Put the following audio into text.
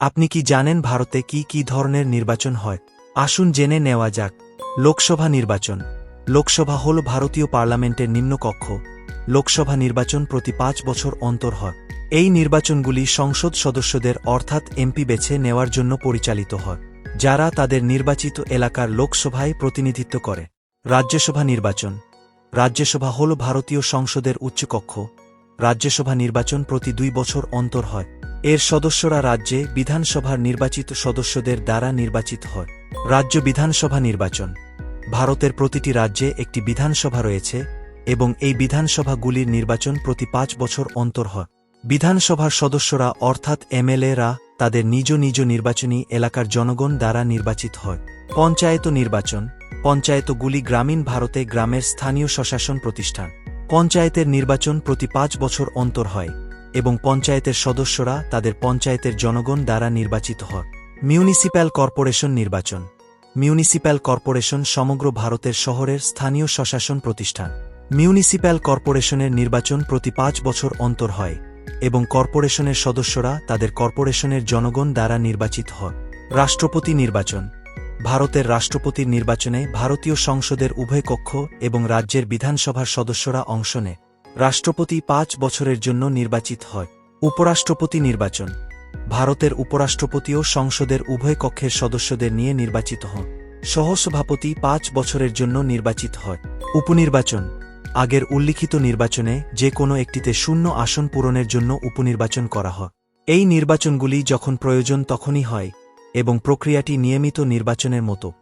আপনি কি জানেন ভারতে কি কি ধরনের নির্বাচন হয়? আসুন জেনে নেওয়া যাক। লোকসভা নির্বাচন। লোকসভা হল ভারতীয় পার্লামেন্টের নিম্নকক্ষ। লোকসভা নির্বাচন প্রতি পাঁচ বছর অন্তর হয়। এই নির্বাচনগুলি সংসদ সদস্যদের অর্থাৎ এমপি বেছে নেওয়ার জন্য পরিচালিত হয়, যারা তাদের নির্বাচিত এলাকার লোকসভায় প্রতিনিধিত্ব করে। রাজ্যসভা নির্বাচন। রাজ্যসভা হল ভারতীয় সংসদের উচ্চকক্ষ। রাজ্যসভা নির্বাচন প্রতি দুই বছর অন্তর হয়। এর সদস্যরা রাজ্যে বিধানসভার নির্বাচিত সদস্যদের দ্বারা নির্বাচিত হয়। রাজ্য বিধানসভা নির্বাচন। ভারতের প্রতিটি রাজ্যে একটি বিধানসভা রয়েছে এবং এই বিধানসভাগুলির নির্বাচন প্রতি পাঁচ বছর অন্তর হয়। বিধানসভার সদস্যরা অর্থাৎ এমএলএরা তাদের নিজ নিজ নির্বাচনী এলাকার জনগণ দ্বারা নির্বাচিত হয়। পঞ্চায়েত নির্বাচন। পঞ্চায়েতগুলি গ্রামীণ ভারতে গ্রামের স্থানীয় স্বশাসন প্রতিষ্ঠান। পঞ্চায়েতের নির্বাচন প্রতি পাঁচ বছর অন্তর হয়। এবং পঞ্চায়েতের সদস্যরা তাদের পঞ্চায়েতের জনগণ দ্বারা নির্বাচিত হন। মিউনিসিপ্যাল কর্পোরেশন নির্বাচন। মিউনিসিপ্যাল কর্পোরেশন সমগ্র ভারতের শহরের স্থানীয় স্বশাসন প্রতিষ্ঠান। মিউনিসিপ্যাল কর্পোরেশনের নির্বাচন প্রতি পাঁচ বছর অন্তর হয় এবং কর্পোরেশনের সদস্যরা তাদের কর্পোরেশনের জনগণ দ্বারা নির্বাচিত হয় রাষ্ট্রপতি নির্বাচন। ভারতের রাষ্ট্রপতির নির্বাচনে ভারতীয় সংসদের উভয় কক্ষ এবং রাজ্যের বিধানসভার সদস্যরা অংশ নেয়। রাষ্ট্রপতি পাঁচ বছরের জন্য নির্বাচিত হয়। উপরাষ্ট্রপতি নির্বাচন। ভারতের উপরাষ্ট্রপতিও সংসদের উভয় কক্ষের সদস্যদের নিয়ে নির্বাচিত হন। সহসভাপতি পাঁচ বছরের জন্য নির্বাচিত হয়। উপনির্বাচন। আগের উল্লিখিত নির্বাচনে যে কোনো একটিতে শূন্য আসন পূরণের জন্য উপনির্বাচন করা হয়। এই নির্বাচনগুলি যখন প্রয়োজন তখনই হয় এবং প্রক্রিয়াটি নিয়মিত নির্বাচনের মতো।